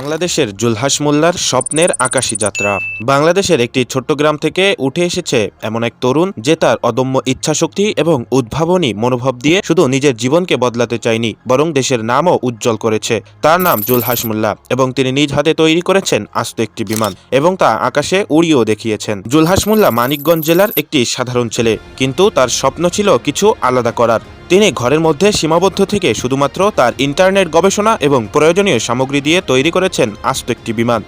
বাংলাদেশের জুলহাস মোল্লার স্বপ্নের আকাশী যাত্রা। বাংলাদেশের একটি ছোট্ট গ্রাম থেকে উঠে এসেছে এমন এক তরুণ যে তার অদম্য ইচ্ছাশক্তি এবং উদ্ভাবনী মনোভাব দিয়ে শুধু নিজের জীবনকে বদলাতে চায়নি, বরং দেশের নামও উজ্জ্বল করেছে। তার নাম জুলহাস মোল্লা এবং তিনি নিজ হাতে তৈরি করেছেন আস্ত একটি বিমান এবং তা আকাশে উড়িয়েও দেখিয়েছেন। জুলহাস মোল্লা মানিকগঞ্জ জেলার একটি সাধারণ ছেলে, কিন্তু তার স্বপ্ন ছিল কিছু আলাদা করার। তিনি ঘরের মধ্যে সীমাবদ্ধ থেকে শুধুমাত্র তার ইন্টারনেট গবেষণা এবং প্রয়োজনীয় সামগ্রী দিয়ে তৈরি করেছেন আস্ত একটি বিমান।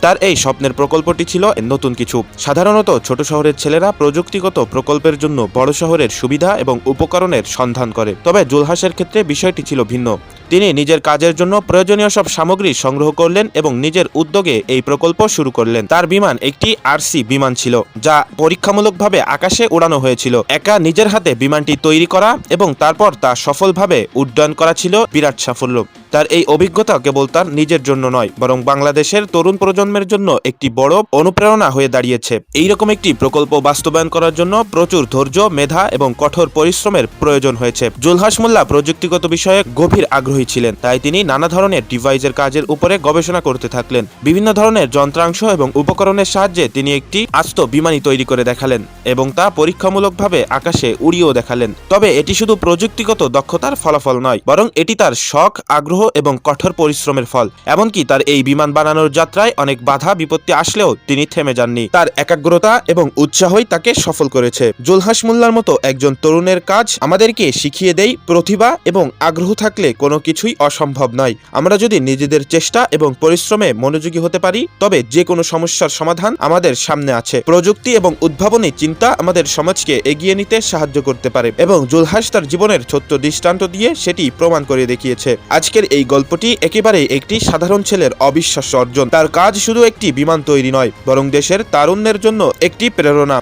তার এই স্বপ্নের প্রকল্পটি ছিল নতুন কিছু। সাধারণত ছোট শহরের ছেলেরা প্রযুক্তিগত প্রকল্পের জন্য বড় শহরের সুবিধা এবং উপকরণের সন্ধান করে। তবে জুলহাসের ক্ষেত্রে বিষয়টি ছিল ভিন্ন। তিনি নিজের কাজের জন্য প্রয়োজনীয় সব সামগ্রী সংগ্রহ করলেন এবং নিজের উদ্যোগে এই প্রকল্প শুরু করলেন। তার বিমান একটি আরসি বিমান ছিল, যা পরীক্ষামূলকভাবে আকাশে উড়ানো হয়েছিল। একা নিজের হাতে বিমানটি তৈরি করা এবং তারপর তা সফলভাবে উড্ডয়ন করা ছিল বিরাট সাফল্য। তার এই অভিজ্ঞতা কেবল তার নিজের জন্য নয়, বরং বাংলাদেশের তরুণ প্রজন্মের জন্য একটি বড় অনুপ্রেরণা হয়ে দাঁড়িয়েছে। এইরকম একটি প্রকল্প বাস্তবায়ন করার জন্য প্রচুর ধৈর্য, মেধা এবং কঠোর পরিশ্রমের প্রয়োজন হয়েছে। জুলহাস মোল্লা প্রযুক্তিগত বিষয়ে গভীর আগ্রহী। ছিলেন তাই তিনি নানা ধরনের ডিভাইসের কাজের উপরে গবেষণা করতে থাকলেন। বিভিন্ন ধরনের যন্ত্রাংশ এবং উপকরণের সাহায্যে তিনি একটি আস্ত বিমানই তৈরি করে দেখালেন এবং তা পরীক্ষামূলকভাবে আকাশে উড়িয়েও দেখালেন। তবে এটি শুধু প্রযুক্তিগত দক্ষতার ফলাফল নয়, বরং এটি তার শখ, আগ্রহ এবং কঠোর পরিশ্রমের ফল। এমনকি তার এই বিমান বানানোর যাত্রায় অনেক বাধা, বিপত্তি আসলেও তিনি থেমে যাননি। তার একাগ্রতা এবং উৎসাহই তাকে সফল করেছে। জুলহাস মোল্লার মতো একজন তরুণের কাজ আমাদেরকে শিখিয়ে দেয় প্রতিভা এবং আগ্রহ থাকলে কোনো কিছুই অসম্ভব নয়। আমরা যদি নিজেদের চেষ্টা এবং পরিশ্রমে মনোযোগী হতে পারি, তবে যে কোনো সমস্যার সমাধান আমাদের সামনে আছে। প্রযুক্তি এবং উদ্ভাবনী চিন্তা আমাদের সমাজকে এগিয়ে নিতে সাহায্য করতে পারে এবং জুলহাস তার জীবনের ছোট্ট দৃষ্টান্ত দিয়ে সেটি প্রমাণ করে দেখিয়েছে। আজকের এই গল্পটি একেবারেই একটি সাধারণ ছেলের অবিশ্বাস্য অর্জন। তার কাজ শুধু একটি বিমান তৈরি নয়, বরং দেশের তারুণ্যের জন্য একটি প্রেরণা।